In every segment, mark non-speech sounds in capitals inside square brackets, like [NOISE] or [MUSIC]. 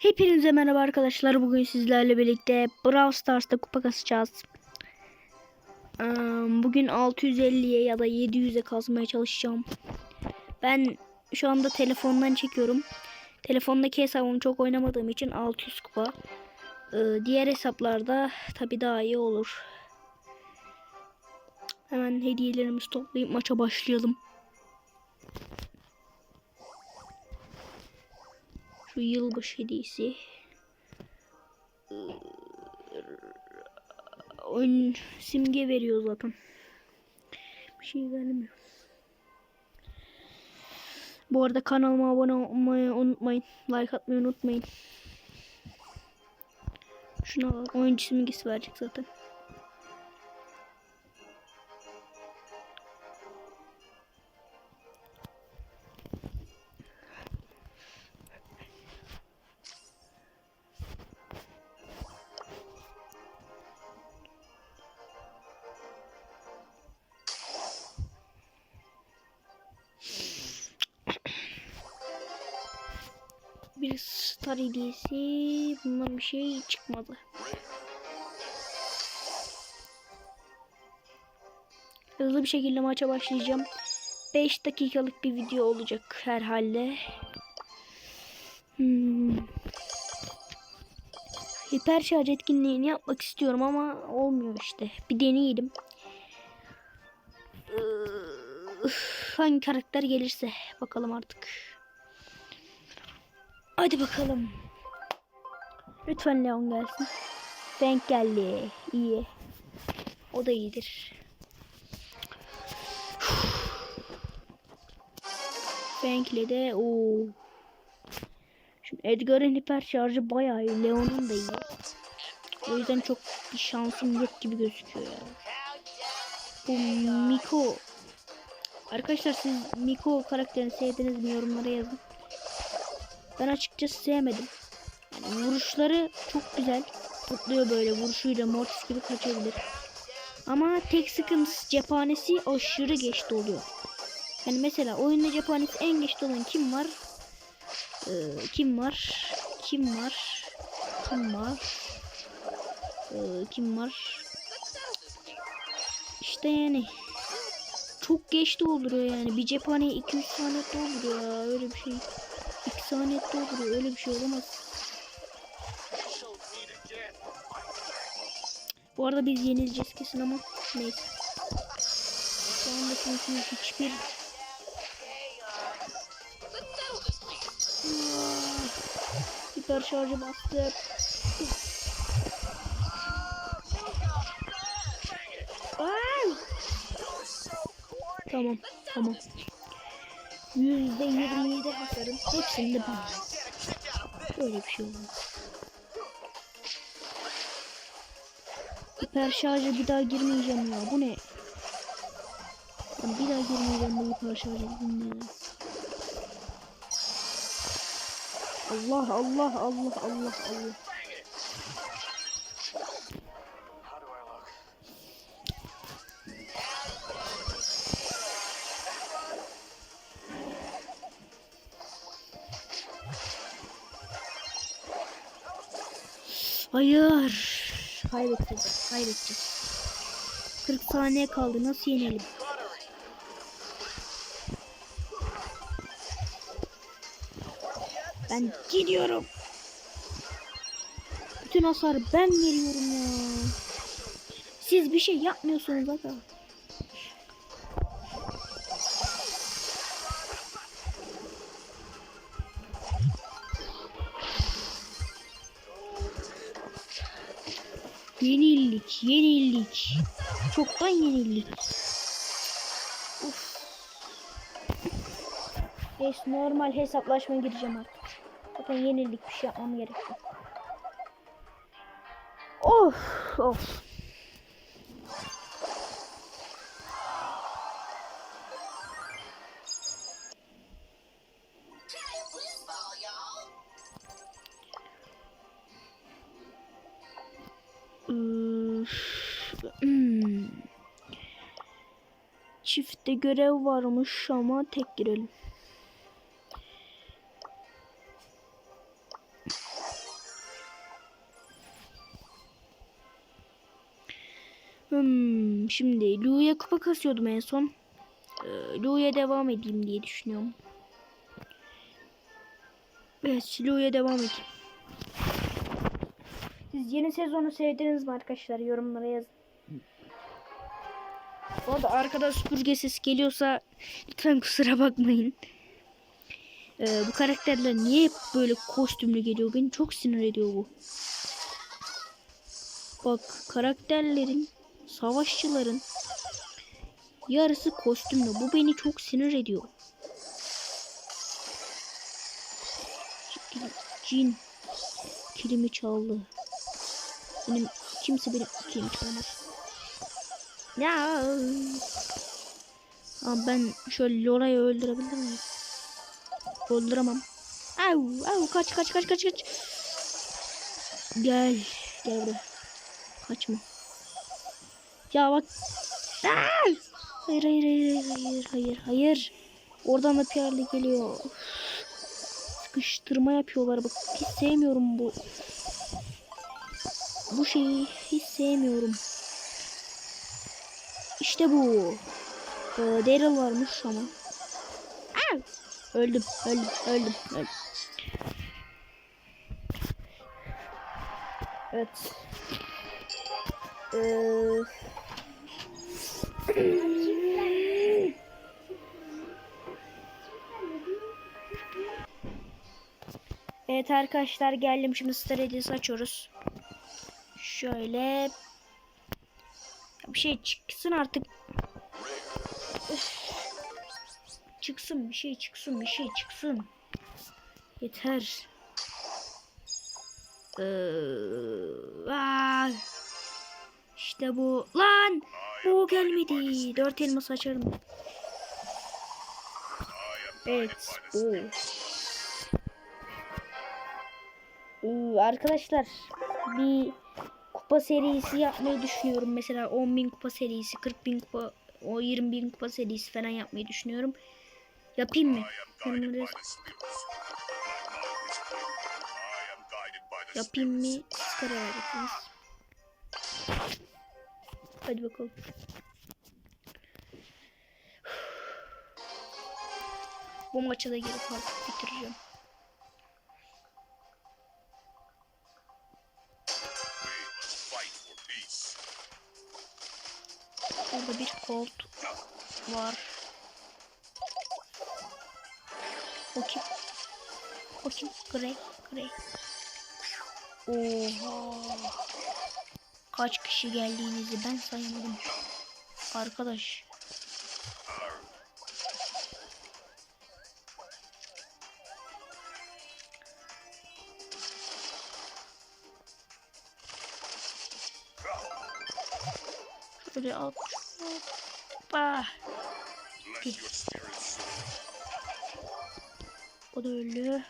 Hepinize merhaba arkadaşlar. Bugün sizlerle birlikte Brawl Stars'ta kupa kasacağız. Bugün 650'ye ya da 700'e kasmaya çalışacağım. Ben şu anda telefondan çekiyorum. Telefondaki hesabımı çok oynamadığım için 600 kupa. Eee, Diğer hesaplarda tabi daha iyi olur. Hemen hediyelerimizi toplayıp maça başlayalım. Şu yılbaşı hediyesi. Oyun simge veriyor zaten. Bir şey vermiyor. Bu arada kanalıma abone olmayı unutmayın. Like atmayı unutmayın. Şuna bak. Oyuncu simgesi verecek zaten. Bir star hediyesi. Bundan bir şey çıkmadı. Hızlı bir şekilde maça başlayacağım. 5 dakikalık bir video olacak herhalde. Hmm. Hiper şarj etkinliğini yapmak istiyorum ama olmuyor işte. Bir deneyelim. Hangi karakter gelirse bakalım artık. Hadi bakalım. Lütfen Leon gelsin. Frank geldi. İyi. O da iyidir. Frank'le de o. Şimdi Edgar'ın hiper şarjı bayağı iyi. Leon'un da iyi. O yüzden çok bir şansım yok gibi gözüküyor ya. Bu Miko. Arkadaşlar siz Miko karakterini sevdiniz mi yorumlara yazın. Ben açıkçası sevmedim. Yani vuruşları çok güzel. Zıplıyor böyle vuruşuyla Mortis gibi kaçabilir. Ama tek sıkıntısı cephanesi aşırı geç doluyor. Yani mesela oyunda cephanesi en geç dolan kim var? Ee, kim var? Kim var? Kim var? Ee, kim var? İşte yani çok geç dolduruyor yani. Bir cephaneyi 2-3 saniye dolduruyor ya. Öyle bir şey. 2 saniye dolduruyor. Öyle bir şey olamaz. Bu arada biz yenileceğiz kesin ama neyse. Şu anda çünkü hiçbir Hiper şarjı bastı. Tamam, tamam. Yüzde yirmi de hasarım. Hepsini de ben. Böyle bir şey olmaz. Hiper şarja bir daha girmeyeceğim ya. Bu ne? Ben bir daha girmeyeceğim bu hiper şarja. Bilmiyorum. Allah Allah Allah Allah Allah. Hayır. Kaybedeceğiz. Kaybedeceğiz. 40 saniye kaldı. Nasıl yenelim? Ben gidiyorum. Bütün hasar ben veriyorum ya. Siz bir şey yapmıyorsunuz aga. Yenildik, yenildik. Çoktan yenildik. Uf. Normal hesaplaşma gireceğim artık. Zaten yenildik bir şey yapmam gerek yok. Of of. Çiftte görev varmış ama tek girelim. Hmm, şimdi Lu'ya kupa kasıyordum en son. Ee, Lu'ya devam edeyim diye düşünüyorum. Evet Lu'ya devam edeyim. Siz yeni sezonu sevdiniz mi arkadaşlar? Yorumlara yazın. Bu arada arkada süpürge sesi geliyorsa lütfen kusura bakmayın. Ee, bu karakterler niye hep böyle kostümlü geliyor? Beni çok sinir ediyor bu. Bak karakterlerin, savaşçıların yarısı kostümlü. Bu beni çok sinir ediyor. Cin kilimi çaldı. Benim kimse benim kilimi çalamaz. Ya. Ama ben şöyle Lora'yı öldürebilir miyim? Öldüremem. Au, au kaç kaç kaç kaç kaç. Gel. Gel buraya. Kaçma. Ya bak. Aa! Hayır hayır hayır hayır hayır hayır. Oradan da Pierre geliyor. Üf. Sıkıştırma yapıyorlar bak. Hiç sevmiyorum bu. Bu şeyi hiç sevmiyorum. İşte bu. Ee, Daryl varmış ama. Aa! Öldüm, öldüm, öldüm, öldüm. Evet. Ee... Evet arkadaşlar geldim şimdi Star Hediyesi açıyoruz. Şöyle bir şey çıksın artık. Çıksın bir şey çıksın bir şey çıksın. Yeter. Ee, aa. İşte bu. Lan! Bu gelmedi. Dört elmas açarım. Evet. Bu. Ee, arkadaşlar bir kupa serisi yapmayı düşünüyorum. Mesela 10.000 kupa serisi, 40.000 kupa, o 20.000 kupa serisi falan yapmayı düşünüyorum. Yapayım mı? Yapayım mı? Siz karar verirsiniz. Hadi bakalım. Bu maçı da gelip artık bitireceğim. Bir kolt var. O kim? O kim? Grey. Grey. Oha. Kaç kişi geldiğinizi ben saymadım. Arkadaş. Şöyle at. Hoppa. O da öldü.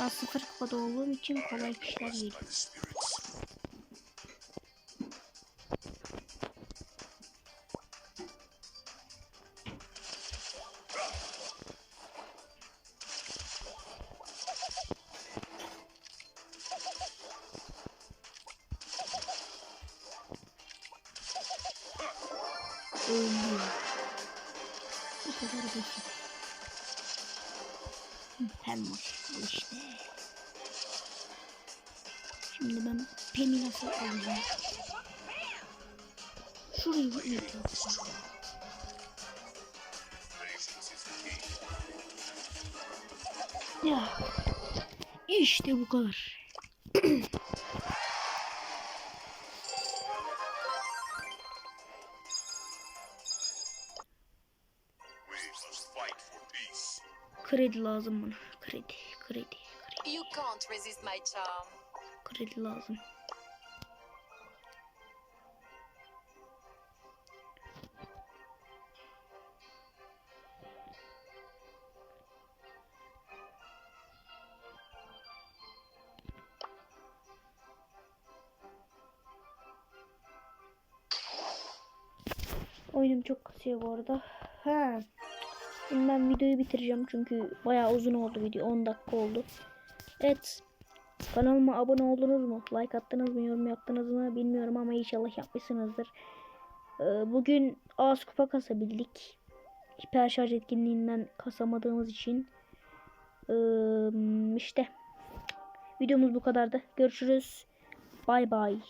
Ben sıfır kupada olduğum için kolay kişiler değil. Öldü. Bu kadar basit. Hem al işte. Şimdi ben Pem'i nasıl alacağım? Şurayı bir yapayım. Ya. İşte bu kadar. [CLEARS THROAT] Kredi lazım bana. Kredi, kredi, kredi, You can't resist my charm. kredi lazım. Oyunum çok kasıyor bu arada. Ha. Şimdi ben videoyu bitireceğim çünkü bayağı uzun oldu video. 10 dakika oldu. Evet. Kanalıma abone oldunuz mu? Like attınız mı? Yorum yaptınız mı? Bilmiyorum ama inşallah yapmışsınızdır. Ee, bugün az kupa kasabildik. Hiper şarj etkinliğinden kasamadığımız için. Ee, işte. Videomuz bu kadardı. Görüşürüz. Bay bay.